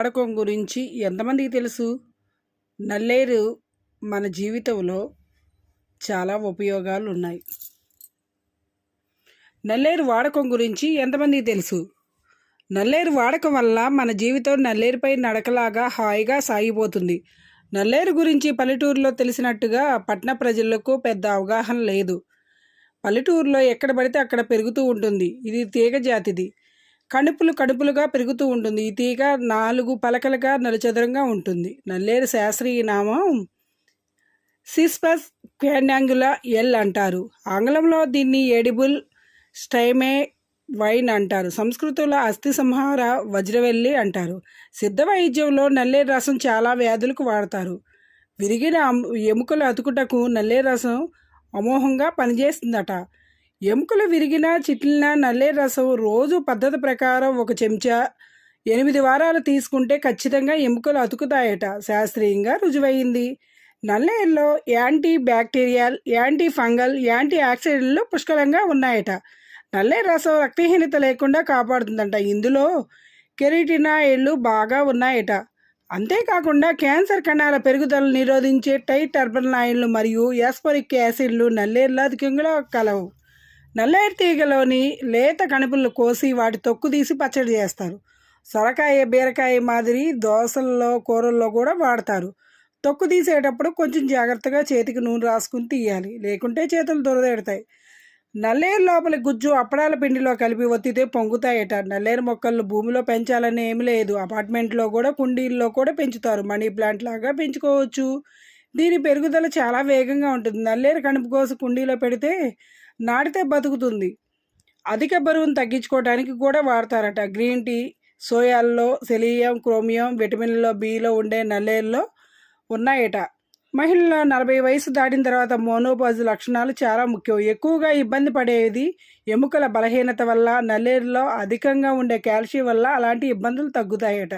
వాడకం గురించి ఎంతమందికి తెలుసు? నల్లేరు మన జీవితంలో చాలా ఉపయోగాలు ఉన్నాయి నల్లేరు వాడకం గురించి ఎంతమందికి తెలుసు? నల్లేరు వాడకం వల్ల మన జీవితం నల్లేరుపై నడకలాగా హాయిగా సాగిపోతుంది. నల్లేరు గురించి పల్లెటూరులో తెలిసినట్టుగా పట్టణ ప్రజలకు పెద్ద అవగాహన లేదు. పల్లెటూరులో ఎక్కడ పడితే అక్కడ పెరుగుతూ ఉంటుంది. ఇది తీగ జాతిది. కణుపులు కణుపులుగా పెరుగుతూ ఉంటుంది. ఈ తీగ నాలుగు పలకలుగా నలుచదరంగా ఉంటుంది. నల్లేరు శాస్త్రీయ నామం సిస్పస్ క్వాండాంగులా ఎల్ అంటారు. ఆంగ్లంలో దీన్ని ఎడిబుల్ స్టైమే వైన్ అంటారు. సంస్కృతంలో అస్థి సంహార వజ్రవెల్లి అంటారు. సిద్ధ వైద్యంలో నల్లేరు రసం చాలా వ్యాధులకు వాడతారు. విరిగిన ఎముకలు అతుకుటకు నల్లేరు రసం అమోఘంగా పనిచేస్తుందట. ఎముకలు విరిగిన చిట్లినా నల్లేరు రసం రోజు పద్ధతి ప్రకారం ఒక చెంచా ఎనిమిది వారాలు తీసుకుంటే ఖచ్చితంగా ఎముకలు అతుకుతాయట. శాస్త్రీయంగా రుజువైంది. నల్లేరులో anti bacterial anti fungal anti ఆక్సిడెంట్లు పుష్కలంగా ఉన్నాయట. నల్లేరు రసం రక్తహీనత లేకుండా కాపాడుతుందంట. ఇందులో కెరిటినాయిడ్లు బాగా ఉన్నాయట. అంతేకాకుండా క్యాన్సర్ కణాల పెరుగుదలను నిరోధించే టైట్ టర్బనాయిన్లు మరియు యాస్పరిక్ యాసిడ్లు నల్లేరులో అధికంగా కలవు. నల్లేరు తీగలోని లేత కణుపులను కోసి వాటి తొక్కు తీసి పచ్చడి చేస్తారు. సొరకాయ బీరకాయ మాదిరి దోసల్లో కూరల్లో కూడా వాడతారు. తొక్కు తీసేటప్పుడు కొంచెం జాగ్రత్తగా చేతికి నూనె రాసుకుని తీయాలి. లేకుంటే చేతులు దురదెడతాయి. నల్లేరు లోపల గుజ్జు అప్పడాల పిండిలో కలిపి ఒత్తితే పొంగుతాయట. నల్లేరు మొక్కలను భూమిలో పెంచాలని ఏమి లేదు. అపార్ట్మెంట్లో కూడా కుండీల్లో కూడా పెంచుతారు. మనీ ప్లాంట్ లాగా పెంచుకోవచ్చు. దీని పెరుగుదల చాలా వేగంగా ఉంటుంది. నల్లేరు కణుపు కోసి కుండీలో పెడితే నాటితే బతుకుతుంది. అధిక బరువును తగ్గించుకోవడానికి కూడా వాడతారట. గ్రీన్ టీ సోయాల్లో సెలియం క్రోమియం విటమిన్లో బిలో ఉండే నల్లేల్లో ఉన్నాయట. మహిళల నలభై వయసు దాటిన తర్వాత మోనోపాజ్ లక్షణాలు చాలా ముఖ్యం. ఎక్కువగా ఇబ్బంది పడేది ఎముకల బలహీనత వల్ల నల్లేరులో అధికంగా ఉండే కాల్షియం వల్ల అలాంటి ఇబ్బందులు తగ్గుతాయట.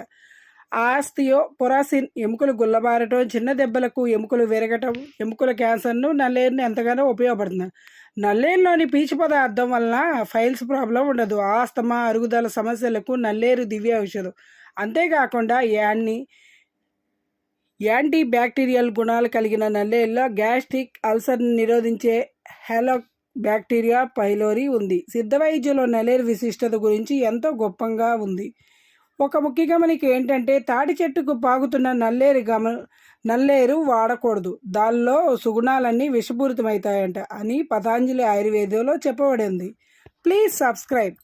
ఆస్తియో పొరాసిన్ ఎముకలు గుల్లబారటం చిన్న దెబ్బలకు ఎముకలు విరగటం ఎముకల క్యాన్సర్ను నల్లేరుని ఎంతగానో ఉపయోగపడుతుంది. నల్లేరులోని పీచు పదార్థం వలన ఫైల్స్ ప్రాబ్లం ఉండదు. ఆస్తమా అరుగుదల సమస్యలకు నల్లేరు దివ్య ఔషధం. అంతేకాకుండా యాన్ని యాంటీ బ్యాక్టీరియల్ గుణాలు కలిగిన నల్లేరులో గ్యాస్ట్రిక్ అల్సర్ని నిరోధించే హెలో బ్యాక్టీరియా పైలోరీ ఉంది. సిద్ధ వైద్యంలో నల్లేరు విశిష్టత గురించి ఎంతో గొప్పంగా ఉంది. ఒక ముఖ్య గమనిక ఏంటంటే తాటి చెట్టుకు పాగుతున్న నల్లేరు గమ నల్లేరు వాడకూడదు. దానిలో సుగుణాలన్నీ విషపూరితమవుతాయంట అని పతాంజలి ఆయుర్వేదంలో చెప్పబడింది. Please subscribe.